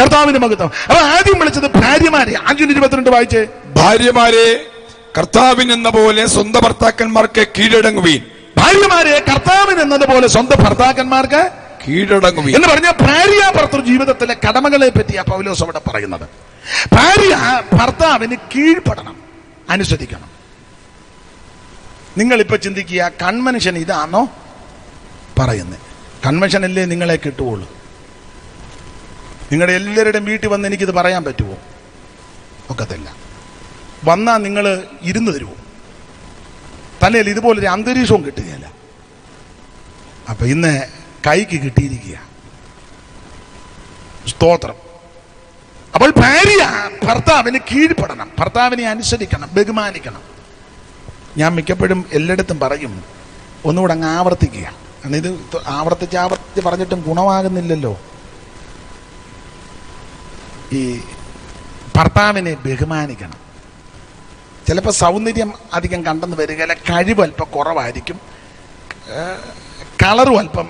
കർത്താവിന്റെ മഹത്വം. അപ്പൊ ആദ്യം വിളിച്ചത് ഭാര്യമാരെ. അഞ്ചു ഇരുപത്തിരണ്ട് വായിച്ചേ. ഭാര്യമാരെ കർത്താവിൻ എന്ന പോലെ സ്വന്തം ഭർത്താക്കന്മാർക്ക് കീഴടങ്ങുവീൻ. ഭാര്യമാരെ കർത്താവിനെന്നതുപോലെ സ്വന്തം ഭർത്താക്കന്മാർക്ക് കീഴടങ്ങുവീൻ. എന്ന് പറഞ്ഞ ഭാര്യ ഭർത്തൃ ജീവിതത്തിലെ കടമകളെ പറ്റിയാ പൗലോസ് അവിടെ പറയുന്നത്. ഭാര്യ ഭർത്താവിന് കീഴ്പ്പെടണം. അനുസരിക്കണം. നിങ്ങൾ ഇപ്പൊ ചിന്തിക്കുക കൺവെൻഷൻ ഇതാണോ പറയുന്നത് കൺവെൻഷൻ അല്ലേ നിങ്ങളെ കിട്ടുകയുള്ളൂ നിങ്ങളുടെ എല്ലാവരുടെയും വീട്ടിൽ വന്ന് എനിക്കിത് പറയാൻ പറ്റുമോ? ഒക്കത്തില്ല. വന്നാൽ നിങ്ങൾ ഇരുന്ന് തരുമോ? തലയിൽ ഇതുപോലൊരു അന്തരീക്ഷവും കിട്ടുകയില്ല. അപ്പം ഇന്ന് കൈക്ക് കിട്ടിയിരിക്കുക. സ്തോത്രം. അപ്പോൾ ഭാര്യ ഭർത്താവിന് കീഴ്പ്പെടണം. ഭർത്താവിനെ അനുസരിക്കണം ബഹുമാനിക്കണം. ഞാൻ മിക്കപ്പോഴും എല്ലായിടത്തും പറയും ഒന്നുകൂടെ അങ്ങ് ആവർത്തിക്കുക. കാരണം ഇത് ആവർത്തിച്ച് ആവർത്തിച്ച് പറഞ്ഞിട്ടും ഗുണമാകുന്നില്ലല്ലോ. ഈ ഭർത്താവിനെ ബഹുമാനിക്കണം. ചിലപ്പോൾ സൗന്ദര്യം അധികം കണ്ടെന്ന് വരികയില്ല. കഴിവ് അല്പം കുറവായിരിക്കും. കളറും അല്പം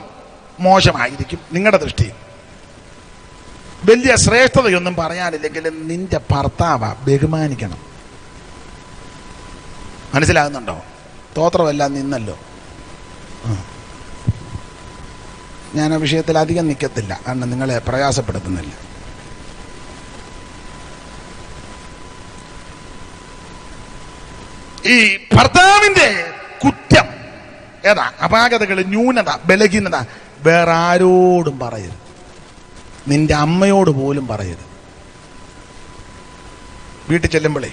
മോശമായിരിക്കും നിങ്ങളുടെ ദൃഷ്ടി വലിയ ശ്രേഷ്ഠതയൊന്നും പറയാനില്ലെങ്കിലും നിന്റെ ഭർത്താവ ബഹുമാനിക്കണം. മനസ്സിലാകുന്നുണ്ടോ? സ്തോത്രമെല്ലാം നിന്നല്ലോ. ഞാൻ ആ വിഷയത്തിൽ അധികം നിൽക്കത്തില്ല കാരണം നിങ്ങളെ പ്രയാസപ്പെടുത്തുന്നില്ല. ഈ ഭർത്താവിന്റെ കുറ്റം. ഏതാ? അപാകതകൾ ന്യൂനത ബലഹീനത. വേറെ ആരോടും പറയരുത്. നിന്റെ അമ്മയോട് പോലും പറയരുത്. വീട്ടിൽ ചെല്ലുമ്പോഴേ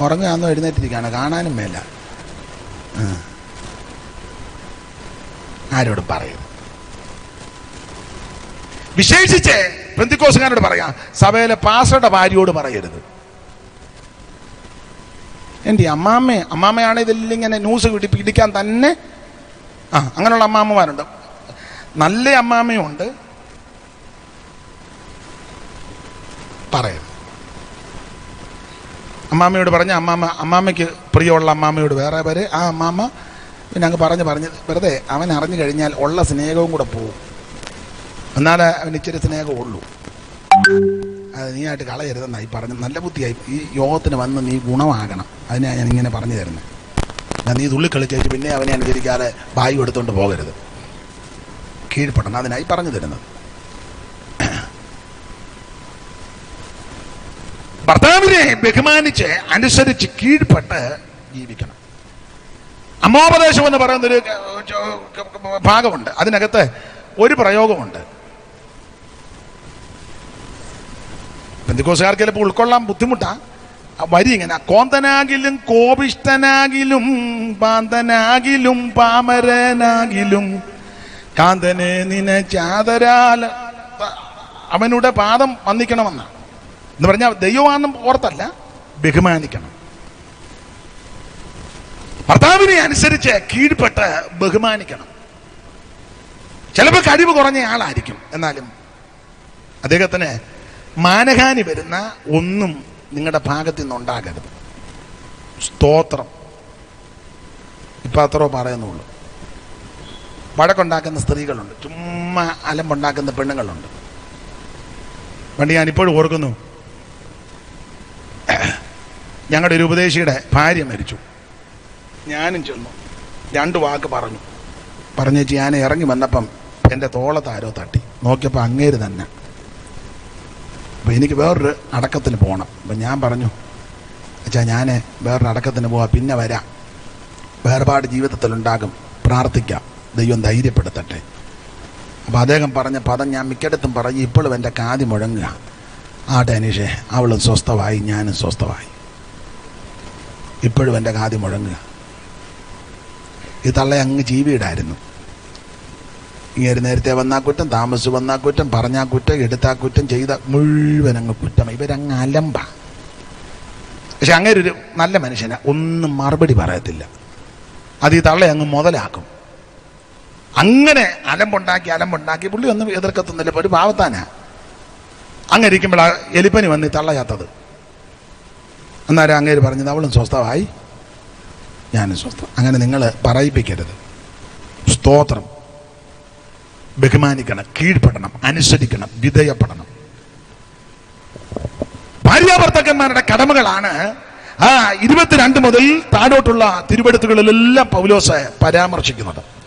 ഉറങ്ങാന്നോ എഴുന്നേറ്റിരിക്കുകയാണ് കാണാനും മേല. ആരോടും പറയരുത്. വിശേഷിച്ച് പെന്തിക്കോസുകാരോട് പറയാം സഭയിലെ പാസ്റ്ററുടെ ഭാര്യയോട് പറയരുത്. എന്റെ അമ്മാമ്മ അമ്മാമ്മയാണ് ഇതിൽ ഇങ്ങനെ ന്യൂസ് പിടി പിടിക്കാൻ തന്നെ. ആ അങ്ങനെയുള്ള അമ്മാമ്മമാരുണ്ട്. നല്ല അമ്മാമ്മയുണ്ട്. പറയാം. അമ്മാമ്മയോട് പറഞ്ഞ അമ്മാമ്മ അമ്മാമ്മയ്ക്ക് പ്രിയമുള്ള അമ്മാമ്മയോട് വേറെ പേര്. ആ അമ്മാമ്മ പിന്നെ അങ്ങ് പറഞ്ഞ് പറഞ്ഞ് വെറുതെ അവൻ അറിഞ്ഞു കഴിഞ്ഞാൽ ഉള്ള സ്നേഹവും കൂടെ പോവും. എന്നാലേ അവന് ഇച്ചിരി സ്നേഹം ഉള്ളൂ. അത് നീയായിട്ട് കളയരുതെന്നായി പറഞ്ഞു നല്ല ബുദ്ധിയായി. ഈ യോഗത്തിന് വന്ന് നീ ഗുണമാകണം. അതിനാണ് ഞാൻ ഇങ്ങനെ പറഞ്ഞു തരുന്നത് ഞാൻ നീ തുള്ളി കളിച്ചേച്ച് പിന്നെ അവനെ അനുചരിക്കാതെ ബായി എടുത്തുകൊണ്ട് പോകരുത്. കീഴ്പ്പെടണം. അതിനായി പറഞ്ഞു തരുന്നത്. ഭർത്താവിനെ ബഹുമാനിച്ച് അനുസരിച്ച് കീഴ്പ്പെട്ട് ജീവിക്കണം. അമ്മോപദേശം എന്ന് പറയുന്നൊരു ഭാഗമുണ്ട്. അതിനകത്ത് ഒരു പ്രയോഗമുണ്ട്. പെന്തിക്കോസുകാർക്ക് ചിലപ്പോൾ ഉൾക്കൊള്ളാൻ ബുദ്ധിമുട്ടാ. വരി ഇങ്ങനെ കോന്തനാകിലും കോപിഷ്ടനാകിലും പാന്തനാകിലും പാമരനാകിലും കാന്തനെ നിന ചാതരാല അവനുടെ പാദം വന്നിക്കണമെന്ന എന്ന് പറഞ്ഞാൽ ദൈവമാണെന്നും ഓർത്തല്ല ബഹുമാനിക്കണം. ഭർത്താവിനെ അനുസരിച്ച് കീഴ്പ്പെട്ട് ബഹുമാനിക്കണം. ചിലപ്പോൾ കഴിവ് കുറഞ്ഞ ആളായിരിക്കും എന്നാലും അദ്ദേഹത്തിന് മാനഹാനി വരുന്ന ഒന്നും നിങ്ങളുടെ ഭാഗത്തു നിന്നുണ്ടാകരുത്. സ്തോത്രം. ഇപ്പം അത്രോ പറയുന്നുള്ളൂ. വഴക്കുണ്ടാക്കുന്ന സ്ത്രീകളുണ്ട്. ചുമ്മാ അലമ്പുണ്ടാക്കുന്ന പെണ്ണുങ്ങളുണ്ട്. പണ്ട് ഞാൻ ഇപ്പോഴും ഓർക്കുന്നു. ഞങ്ങളുടെ ഒരു ഉപദേശിയുടെ ഭാര്യ മരിച്ചു. ഞാനും ചെന്നു. രണ്ട് വാക്ക് പറഞ്ഞു. പറഞ്ഞേച്ച് ഞാൻ ഇറങ്ങി വന്നപ്പം എന്റെ തോളത്താരോ തട്ടി. നോക്കിയപ്പോൾ അങ്ങേര് തന്നെ. അപ്പോൾ എനിക്ക് വേറൊരു അടക്കത്തിന് പോകണം അപ്പം ഞാൻ പറഞ്ഞു അച്ഛാ ഞാൻ വേറൊരു അടക്കത്തിന് പോവാം പിന്നെ വരാം. വേർപാട് ജീവിതത്തിലുണ്ടാകും പ്രാർത്ഥിക്കാം. ദൈവം ധൈര്യപ്പെടുത്തട്ടെ. അപ്പോൾ അദ്ദേഹം പറഞ്ഞ പദം ഞാൻ മിക്കയിടത്തും പറഞ്ഞ് ഇപ്പോഴും എന്റെ കാതി മുഴങ്ങുക. ആട്ടെ അനീഷേ അവളും സ്വസ്ഥമായി ഞാനും സ്വസ്ഥമായി. ഇപ്പോഴും എന്റെ കാതി മുഴങ്ങുക. ഈ തള്ള അങ്ങ് ജീവിയിടായിരുന്നു. ഇങ്ങനെ നേരത്തെ വന്നാ കുറ്റം താമസിച്ച് വന്നാ കുറ്റം പറഞ്ഞാ കുറ്റം എടുത്താ കുറ്റം ചെയ്ത മുഴുവൻ അങ്ങ് കുറ്റം. ഇവരങ്ങ് അലമ്പ. പക്ഷെ അങ്ങനെ ഒരു നല്ല മനുഷ്യന. ഒന്നും മറുപടി പറയത്തില്ല. അത് ഈ തള്ള അങ്ങ് മുതലാക്കും. അങ്ങനെ അലമ്പുണ്ടാക്കി അലമ്പുണ്ടാക്കി പുള്ളി ഒന്നും എതിർക്കത്തുന്നില്ല ഒരു പാവത്താനാ. അങ്ങനെ ഇരിക്കുമ്പോൾ എലിപ്പനി വന്ന് ഈ തള്ളയാത്തത് എന്നാലും അങ്ങേര് പറഞ്ഞത് അവളും സ്വസ്ഥമായി. ഞാനും സ്വസ്ഥം. അങ്ങനെ നിങ്ങൾ പറയിപ്പിക്കരുത്. സ്തോത്രം. ബഹുമാനിക്കണം കീഴ്പ്പെടണം അനുസരിക്കണം വിധേയപ്പെടണം. ഭാര്യാഭർത്താക്കന്മാരുടെ കടമകളാണ് ആ ഇരുപത്തിരണ്ട് മുതൽ താഴോട്ടുള്ള തിരുവെടുത്തുകളിലെല്ലാം പൗലോസ് പരാമർശിക്കുന്നത്.